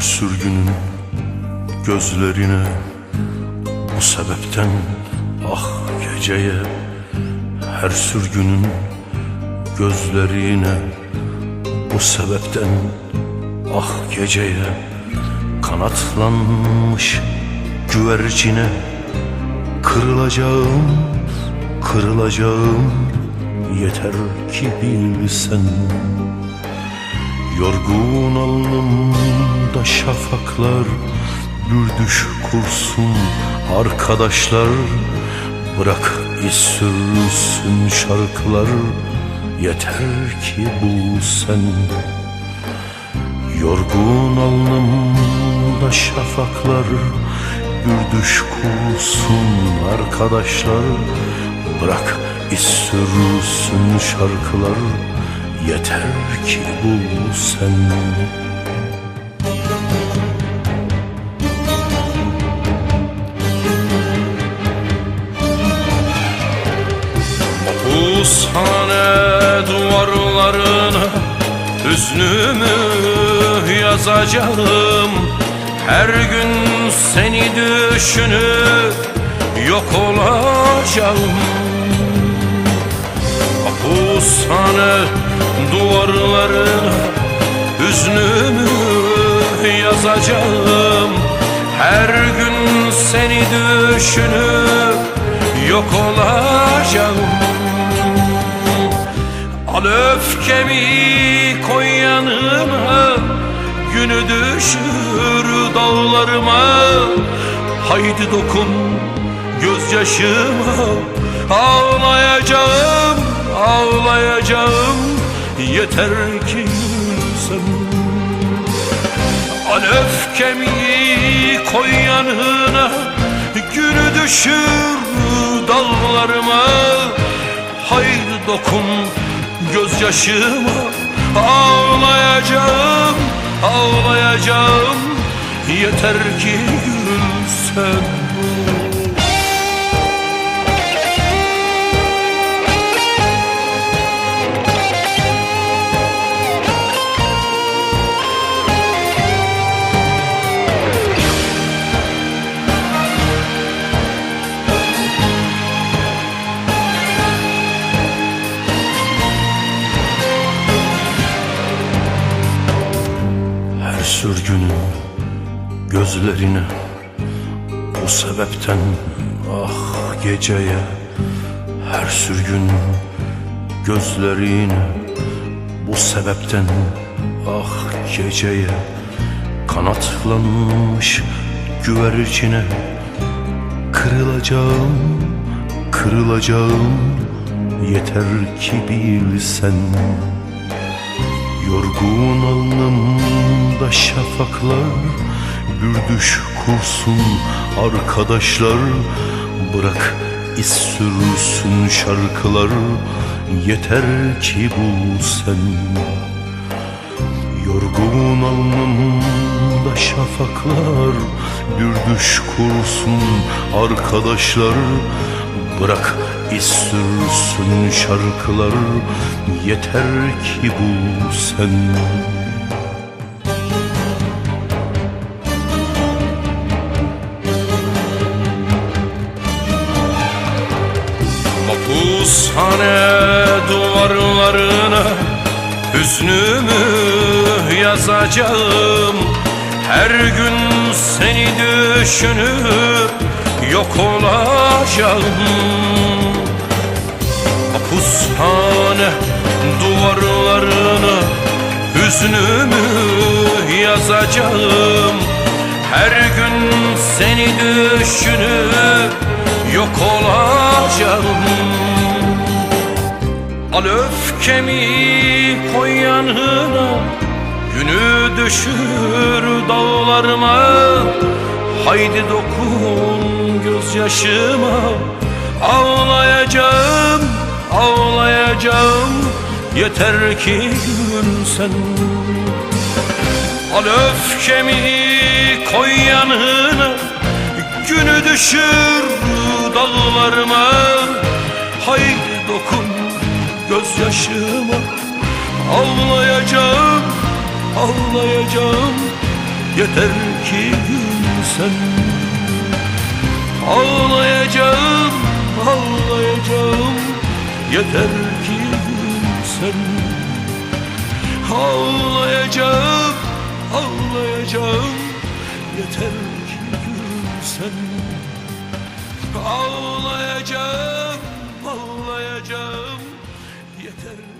Her sürgünün gözlerine Bu sebepten ah geceye Her sürgünün gözlerine Bu sebepten ah geceye Kanatlanmış güvercine Kırılacağım, kırılacağım. Yeter ki bilsen Yorgun alnımda şafaklar Bürdüş kursun arkadaşlar. Bırak iz sürülsün şarkılar Yeter ki bu sen. Yorgun alnımda şafaklar Bürdüş kursun arkadaşlar. Bırak iz sürülsün şarkılar Yeter ki bu sen. Hapishane duvarlarına Hüznümü yazacağım. Her gün seni düşünüp yok olacağım Hapishane duvarlarına Hüznümü yazacağım. Her gün seni düşünüp yok olacağım. Al öfkemi koy yanıma Günü düşür dağlarıma. Haydi dokun gözyaşıma Ağlayacağım, ağlayacağım Yeter ki gülsem Al öfkemi koy yanına Günü düşür dağlarıma Haydi dokun gözyaşıma. Ağlayacağım, ağlayacağım Yeter ki gülsen Her sürgünün gözlerine Bu sebepten ah geceye Her sürgün gözlerine Bu sebepten ah geceye Kanatlanmış güvercine Kırılacağım, kırılacağım. Yeter ki bilsen Yorgun alnımda şafaklar Bürdüş kursun arkadaşlar. Bırak iz sürülsün şarkılar Yeter ki bul sen Yorgun alnımda şafaklar Bürdüş kursun arkadaşlar Bırak iz sürsün şarkılar Yeter ki bul sen. Mapushane duvarlarına Hüznümü yazacağım. Her gün seni düşünüp yok olacağım. Mapushane duvarlarına Hüznümü yazacağım. Her gün seni düşünüp yok olacağım. Al öfkemi koy yanına Günü düşür dağlarıma. Haydi dokun gözyaşıma Ağlayacağım, ağlayacağım Yeter ki gülsen Al öfkemi koy yanına Günü düşür dağlarıma Haydi dokun gözyaşıma Ağlayacağım, ağlayacağım Yeter ki gülsen Ağlayacağım, ağlayacağım. Yeter ki gülsen. Ağlayacağım, ağlayacağım. Yeter ki gülsen. Ağlayacağım, ağlayacağım. Yeter